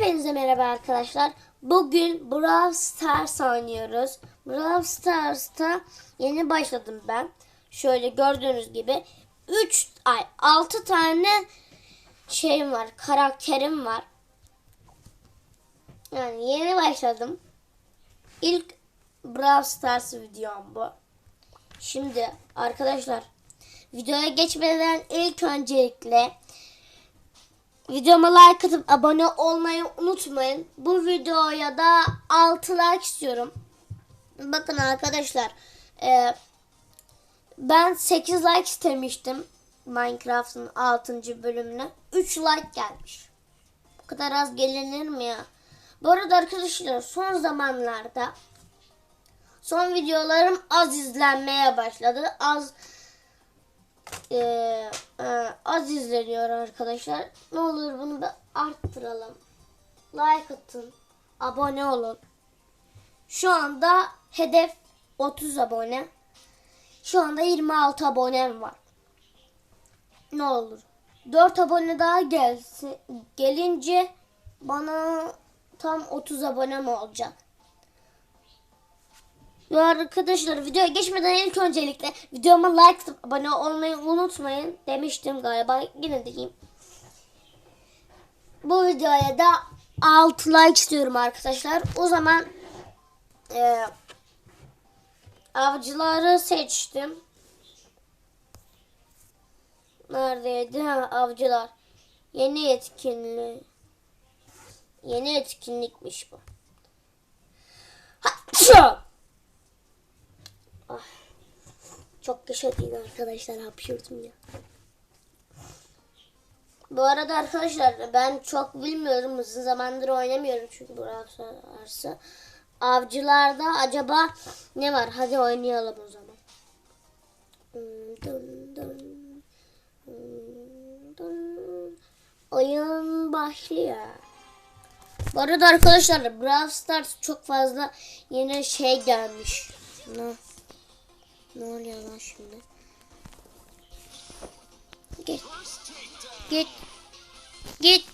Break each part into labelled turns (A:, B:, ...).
A: Hepinize merhaba arkadaşlar. Bugün Brawl Stars oynuyoruz. Brawl Stars'ta yeni başladım ben. Şöyle gördüğünüz gibi 3 ay 6 tane şeyim var. Karakterim var. Yani yeni başladım. İlk Brawl Stars videom bu. Şimdi arkadaşlar videoya geçmeden ilk öncelikle Videoma like atıp abone olmayı unutmayın. Bu videoya da 6 like istiyorum. Bakın arkadaşlar. e, ben 8 like istemiştim. Minecraft'ın 6. bölümüne. 3 like gelmiş. Bu kadar az gelinir mi ya? Bu arada arkadaşlar son zamanlarda son videolarım az izlenmeye başladı. Az e, az izleniyor arkadaşlar. Ne olur bunu bir arttıralım. Like atın. Abone olun. Şu anda hedef 30 abone. Şu anda 26 abonem var. Ne olur. 4 abone daha gelsin. Gelince bana tam 30 abonem olacak. Ve arkadaşlar videoya geçmeden ilk öncelikle videoma like atıp abone olmayı unutmayın demiştim galiba yine diyeyim. Bu videoya da 6 like istiyorum arkadaşlar. O zaman e, avcıları seçtim. Neredeydi? Ha, avcılar. Yeni etkinlik. Yeni etkinlikmiş bu. Ha, Ah. Çok yaşa değil arkadaşlar hapşırdım ya. Bu arada arkadaşlar ben çok bilmiyorum uzun zamandır oynamıyorum çünkü burası arsa. Avcılarda acaba ne var? Hadi oynayalım o zaman. Dın dın, dın. Oyun başlıyor. Bu arada arkadaşlar Brawl Stars çok fazla yeni şey gelmiş. Ne? Ne oluyor lan şimdi? Git. Git. Git.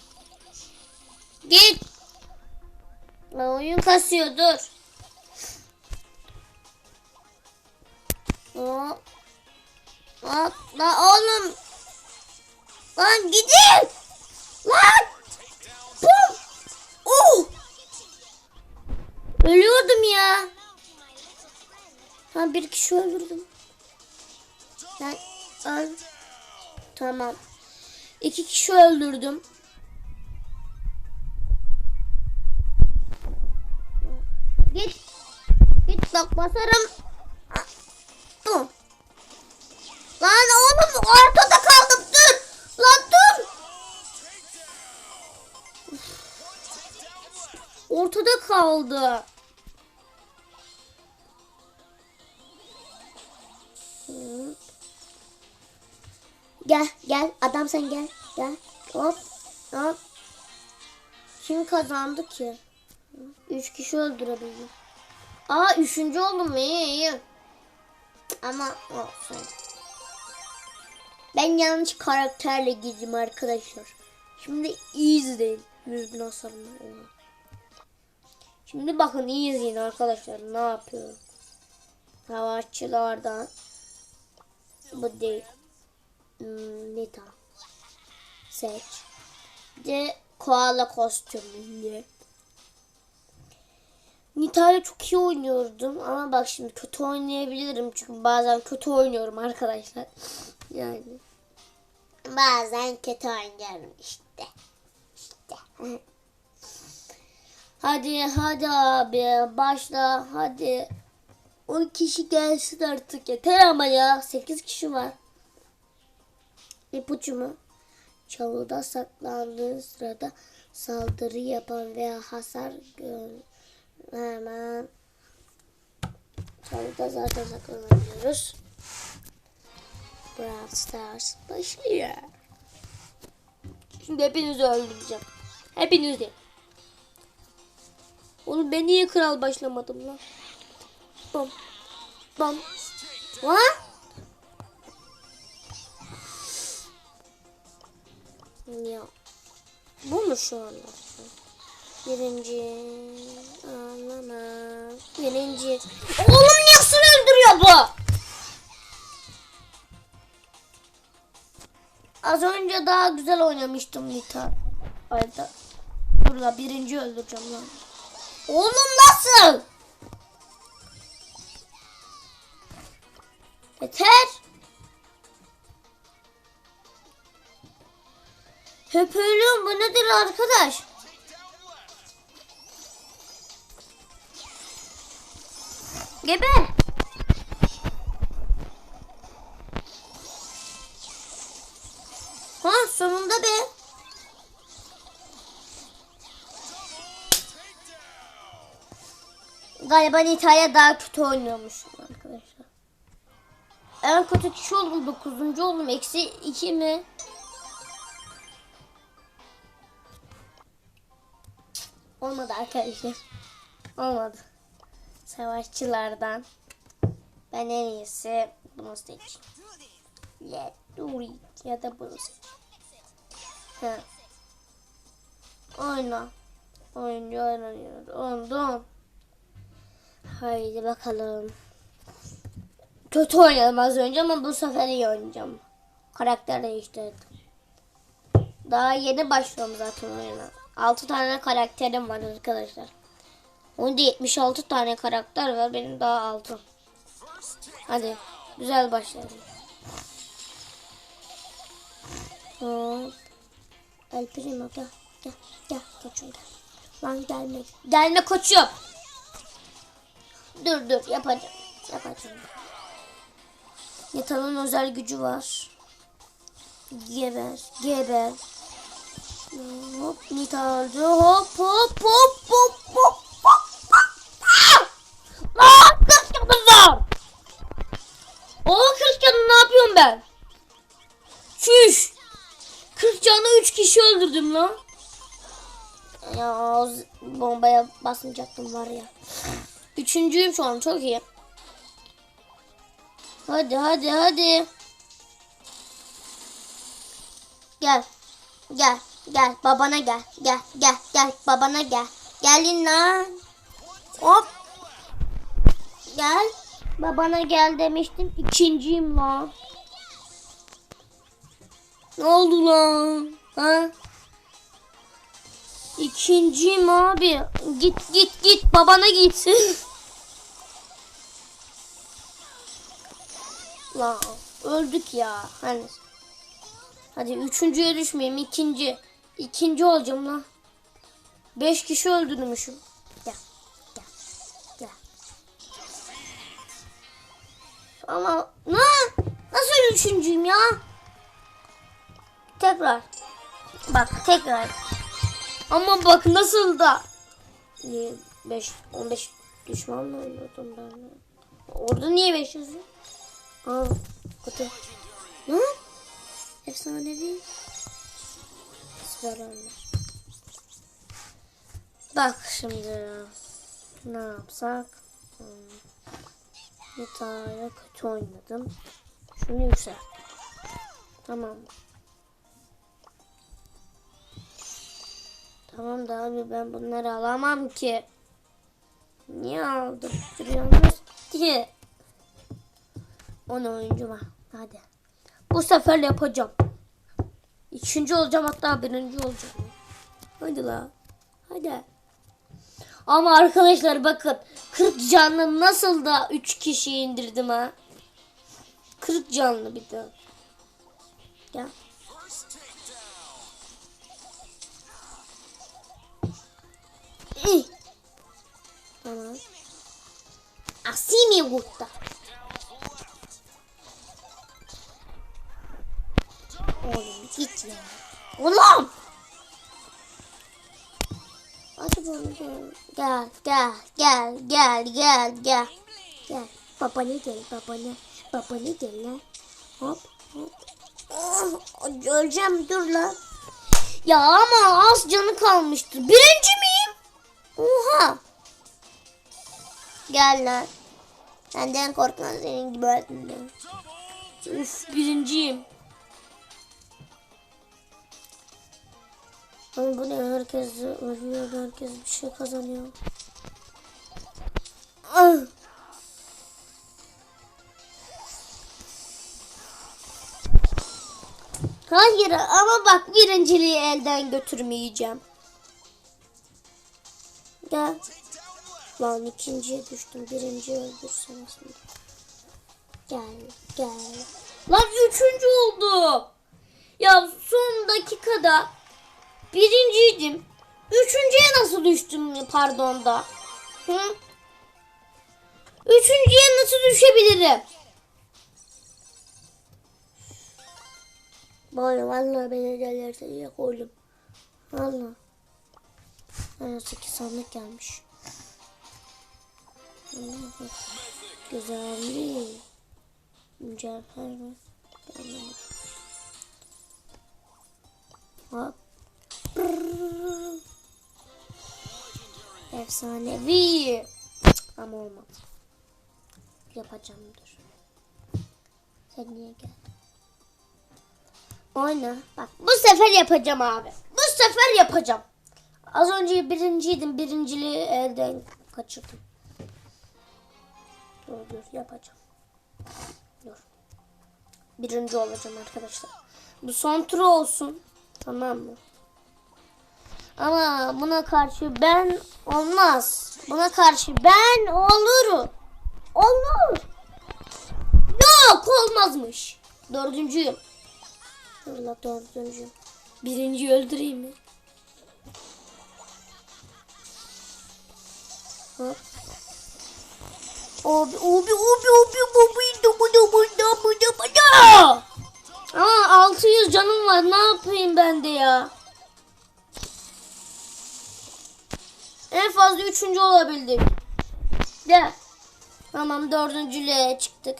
A: Git. Lan oyun kasıyor dur. Hop. Hop. Lan oğlum. Lan gidin. Lan. Bum. Uh. Ölüyordum ya. Ha bir kişi öldürdüm. Ben öl. Tamam. İki kişi öldürdüm. Git. Git bak basarım. Lan oğlum ortada kaldım dur. Lan dur. Ortada kaldı. Gel gel adam sen gel gel hop hop. Kim kazandı ki? Üç kişi öldürebildim. Aa üçüncü oldum iyi iyi. Ama olsun. Ben yanlış karakterle girdim arkadaşlar. Şimdi iyi izleyin. 100 bin hasarım var. Şimdi bakın iyi izleyin arkadaşlar ne yapıyorum. Savaşçılardan. Bu değil. Hmm, Nita. Seç. De koala kostümlü. Nita ile çok iyi oynuyordum ama bak şimdi kötü oynayabilirim çünkü bazen kötü oynuyorum arkadaşlar. Yani bazen kötü oynuyorum işte. İşte. hadi hadi abi başla hadi. 10 kişi gelsin artık yeter ama ya 8 kişi var. İpucu Çalıda saklandığı sırada saldırı yapan veya hasar hemen çalıda zaten saklanabiliyoruz. Brawl Stars başlıyor. Şimdi hepinizi öldüreceğim. Hepinizi. Oğlum ben niye kral başlamadım lan? Bom. Bom. What? Ya. Bu mu şu anda? Birinci. Ağlama. Birinci. Oğlum nasıl öldürüyor bu? Az önce daha güzel oynamıştım Nita. Ayda. Dur la birinci öldüreceğim lan. Oğlum nasıl? Yeter. Hep ölüyorum bu nedir arkadaş? Geber. Ha sonunda be. Galiba Nita'ya daha kötü oynuyormuşum arkadaşlar. En kötü kişi oldum. Dokuzuncu oldum. Eksi iki mi? Arkadaşlar. Olmadı. Savaşçılardan. Ben en iyisi bunu seçeyim. Ya Duri ya da bunu seç. Ha. Oyna. Oyuncu oynanıyor. Ondan. Haydi bakalım. Kötü oynadım az önce ama bu sefer iyi oynayacağım. Karakter değiştirdim. Daha yeni başlıyorum zaten oyuna. 6 tane karakterim var arkadaşlar. Onda 76 tane karakter var. Benim daha 6. Hadi güzel başlayalım. Hop. El Primo gel. Gel. Gel koçum gel. Lan gelme. Gelme koçum. Dur dur yapacağım. Yapacağım. Yatanın özel gücü var. Geber. Geber. Hop öldü. Hop hop hop hop hop hop hop. 40 canım var. O 40 canı ne yapıyorum ben? Çüş. 40 canı 3 kişi öldürdüm lan. Ya bombaya basmayacaktım var ya. Üçüncüyüm şu an çok iyi. Hadi hadi hadi. Gel. Gel. Gel. Babana gel. Gel. Gel. Gel. Babana gel. Gelin lan. Hop. Gel. Babana gel demiştim. İkinciyim lan. Ne oldu lan? Ha? İkinciyim abi. Git git git. Babana git. lan öldük ya. Hani. Hadi üçüncüye düşmeyeyim. ikinci. İkinci olacağım lan. Beş kişi öldürmüşüm. Gel. Gel. Gel. Ama ne? Nasıl üçüncüyüm ya? Tekrar. Bak tekrar. Ama bak nasıl da. 5 15 düşmanla oynadım ben. Orada niye 5 yazıyor? Aa, kötü. Ne? Efsanevi. Süper Bak şimdi ne yapsak? Hmm. Bir tane kötü oynadım. Şunu yükselt. Tamam. Tamam da abi ben bunları alamam ki. Niye aldım? Duruyorsunuz ki. 10 oyuncu var. Hadi. Bu sefer yapacağım. İkinci olacağım hatta birinci olacağım. Hadi la. Hadi. Ama arkadaşlar bakın 40 canlı nasıl da 3 kişi indirdim ha. 40 canlı bir de. İyi. Tamam. Así me. Oğlum git ya. Oğlum. Hadi bunu gel. Gel gel gel gel gel gel. Gel. Babana gel babana. Babana gel lan. Hop hop. Oh, öleceğim dur lan. Ya ama az canı kalmıştı. Birinci miyim? Oha. Gel lan. Senden korkmaz senin gibi öğretmenim. Üf birinciyim. Ama bu ne herkes ölüyor herkes bir şey kazanıyor. Ah! Hayır ama bak birinciliği elden götürmeyeceğim. Gel. Lan ikinciye düştüm. Birinciyi öldürsem. Gel gel. Lan üçüncü oldu. Ya son dakikada birinciydim. Üçüncüye nasıl düştüm pardon da? Hı? Üçüncüye nasıl düşebilirim? Vay vallahi beni delirdi ya oğlum. Valla. Aa, 8 sandık gelmiş. Bak. Güzelli. Mücevher. Böyle. Hop. Efsanevi. Ama olmadı. Yapacağım dur. Sen niye geldin? Oyna. Bak bu sefer yapacağım abi. Bu sefer yapacağım. Az önce birinciydim. Birinciliği elden kaçırdım. Dur dur yapacağım. Dur. Birinci olacağım arkadaşlar. Bu son tur olsun. Tamam mı? Ama buna karşı ben olmaz. Buna karşı ben olurum. Olur. Yok olmazmış. Dördüncüyüm. Allah dördüncüyüm. Birinciyi öldüreyim mi? Hop. Abi abi abi abi abi dubu dubu dubu da. Aa 600 canım var ne yapayım ben de ya. En fazla üçüncü olabildik. Gel. Tamam dördüncülüğe çıktık.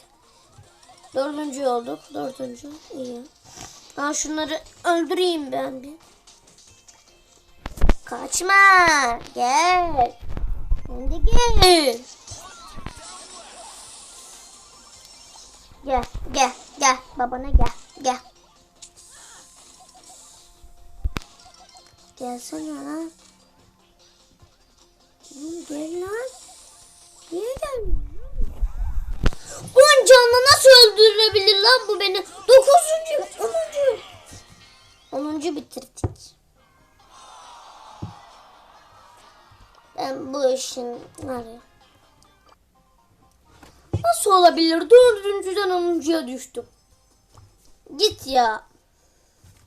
A: Dördüncü olduk. Dördüncü. iyi. Aa şunları öldüreyim ben bir. Kaçma. Gel. Sen de gel. Gel, gel, gel. Babana gel, gel. Gelsene lan. Oğlum. Niye gelmiyor? Bunun canını nasıl öldürebilir lan bu beni? Dokuzuncu, onuncu. Onuncu bitirdik. Ben bu işin ya. Nasıl olabilir? Dördüncüden onuncuya düştüm. Git ya.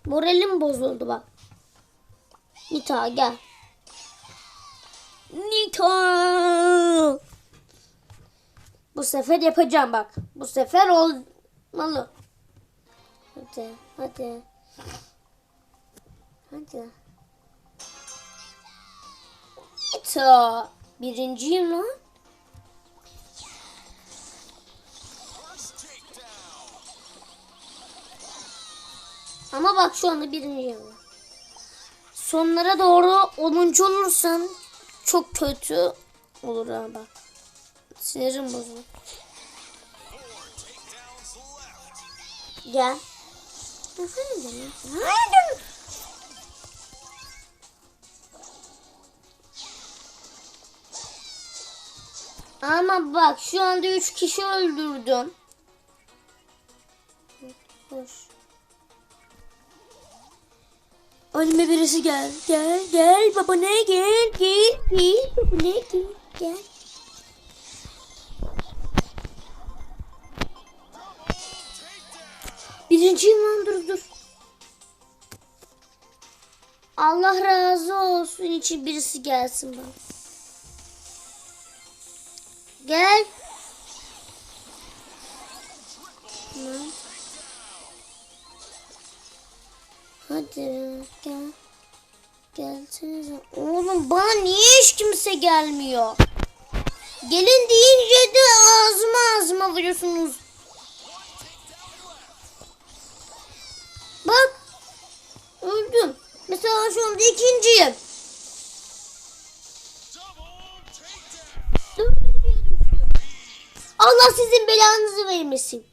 A: Moralim bozuldu bak. Nita gel. Nita. Bu sefer yapacağım bak. Bu sefer olmalı. Hadi, hadi. Hadi. Nita. Birinciyim lan. Ama bak şu anda birinciyim. Sonlara doğru 10. olursam çok kötü olur ha bak. Sinirim bozulur. Gel. Efendim? Haydi. Ama bak şu anda 3 kişi öldürdüm. Hoş. Önüme birisi gel. Gel gel baba ne gel gel gel baba ne gel gel. Birinciyim lan dur dur. Allah razı olsun için birisi gelsin bana. Gel. Hadi gel. Gelsenize. Oğlum bana niye hiç kimse gelmiyor? Gelin deyince de ağzıma ağzıma vuruyorsunuz. Bak. Öldüm. Mesela şu anda ikinciyim. Allah sizin belanızı vermesin.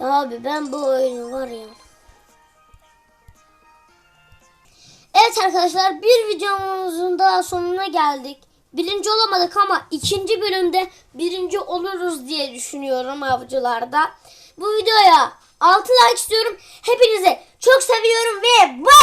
A: Abi ben bu oyunu var ya. Evet arkadaşlar bir videomuzun daha sonuna geldik. Birinci olamadık ama ikinci bölümde birinci oluruz diye düşünüyorum avcılarda. Bu videoya 6 like istiyorum. Hepinizi çok seviyorum ve bye.